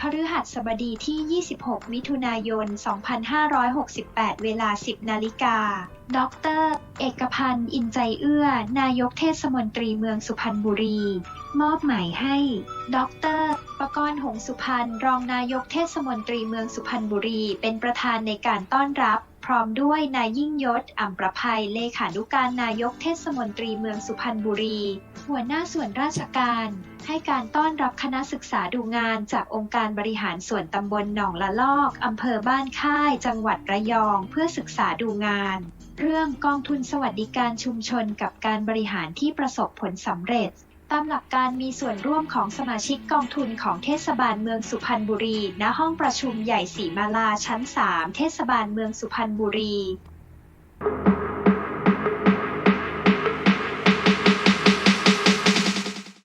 พระฤหัสบดีที่ 26 มิถุนายน 2568 เวลา 10 นาฬิกา ดร เอกพันธ์ อินใจเอื้อ นายกเทศมนตรีเมืองสุพรรณบุรี มอบหมายให้ ดร ประกรณ์หงสุพรรณ รองนายกเทศมนตรีเมืองสุพรรณบุรี เป็นประธานในการต้อนรับ ร้อมด้วยนายยิ่งยศอ่ำประภัยเลขานุการนายกเทศมนตรีเมืองสุพรรณบุรี หัวหน้าส่วนราชการ ให้การต้อนรับคณะศึกษาดูงานจากองค์การบริหารส่วนตำบลหนองละลอกอำเภอบ้านค่าย จังหวัดระยองเพื่อศึกษาดูงาน เรื่องกองทุนสวัสดิการชุมชนกับการบริหารที่ประสบผลสำเร็จ ตามหลักการมีส่วนร่วมของสมาชิกกองทุนของเทศบาลเมืองสุพรรณบุรี ณ ห้องประชุมใหญ่ศรีมาลาชั้น 3 เทศบาลเมืองสุพรรณบุรี